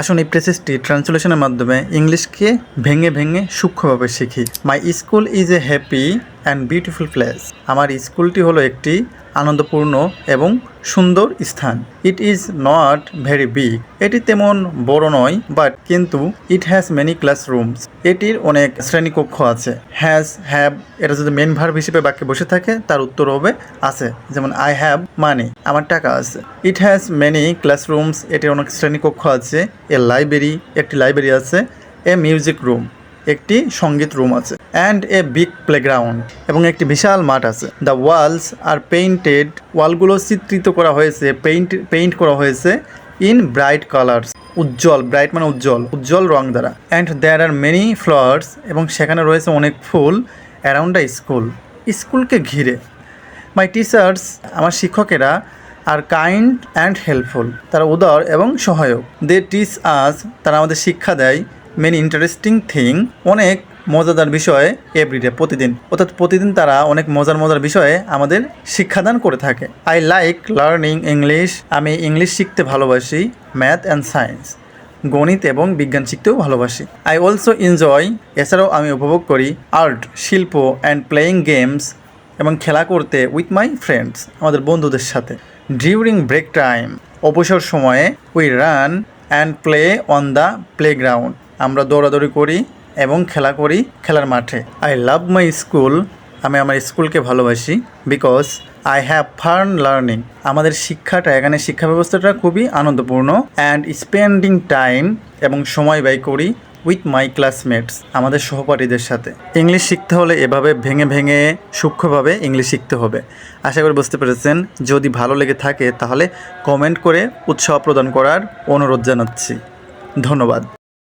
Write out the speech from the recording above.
আসুন এই প্রেসেসটি ট্রান্সলেশনের মাধ্যমে ইংলিশকে ভেঙে ভেঙে সূক্ষ্মভাবে শিখি। My school is a happy and beautiful place. আমার স্কুলটি হলো একটি আনন্দপূর্ণ এবং সুন্দর স্থান। It is not very big. এটি তেমন বড় নয়, বাট কিন্তু ইট হ্যাজ মেনি ক্লাসরুমস। এটির অনেক শ্রেণীকক্ষ আছে। হ্যাজ হ্যাভ এটা যদি মেন ভার্ব হিসেবে বাক্যে বসে থাকে, তার উত্তর হবে আছে। যেমন, আই হ্যাভ মানি, আমার টাকা আছে। It has many classrooms. এটির অনেক শ্রেণীকক্ষ আছে এ লাইব্রেরি, একটি লাইব্রেরি আছে, এ মিউজিক রুম। একটি সংগীত রুম আছে অ্যান্ড এ বিগ প্লেগ্রাউন্ড এবং একটি বিশাল মাঠ আছে। দ্য ওয়ালস আর পেইন্টেড ওয়ালগুলো চিত্রিত করা হয়েছে পেইন্ট পেইন্ট করা হয়েছে ইন ব্রাইট কালার্স উজ্জ্বল ব্রাইট মানে উজ্জ্বল উজ্জ্বল রং দ্বারা। And there are many flowers এবং সেখানে রয়েছে অনেক ফুল অ্যারাউন্ড দ্য স্কুল স্কুলকে ঘিরে। মাই টিচার্স আমার শিক্ষকেরা আর কাইন্ড অ্যান্ড হেল্পফুল তারা উদার এবং সহায়ক। দে টিচ আস তারা আমাদের শিক্ষা দেয় মেনি ইন্টারেস্টিং থিং অনেক মজাদার বিষয়ে এভরিডে প্রতিদিন। অর্থাৎ প্রতিদিন তারা অনেক মজার মজার বিষয়ে আমাদের শিক্ষাদান করে থাকে। আই লাইক লার্নিং ইংলিশ আমি ইংলিশ শিখতে ভালোবাসি ম্যাথ অ্যান্ড সায়েন্স গণিত এবং বিজ্ঞান শিখতেও ভালোবাসি। আই অলসো এনজয় এছাড়াও আমি উপভোগ করি আর্ট শিল্প অ্যান্ড প্লেয়িং গেমস এবং খেলা করতে উইথ মাই ফ্রেন্ডস আমাদের বন্ধুদের সাথে। ডিউরিং ব্রেক টাইম অবসর সময়ে we run and play on the playground আমরা দৌড়াদৌড়ি করি এবং খেলা করি খেলার মাঠে। আই লাভ মাই স্কুল আমি আমার স্কুলকে ভালোবাসি because I have fun learning আমাদের শিক্ষাটা, এখানে শিক্ষা ব্যবস্থাটা খুবই আনন্দপূর্ণ। অ্যান্ড স্পেন্ডিং টাইম এবং সময় ব্যয় করি উইথ মাই ক্লাসমেটস আমাদের সহপাঠীদের সাথে। ইংলিশ শিখতে হলে এভাবে ভেঙে ভেঙে সূক্ষ্মভাবে ইংলিশ শিখতে হবে। আশা করি বুঝতে পেরেছেন। যদি ভালো লেগে থাকে তাহলে কমেন্ট করে উৎসাহ প্রদান করার অনুরোধ জানাচ্ছি। ধন্যবাদ।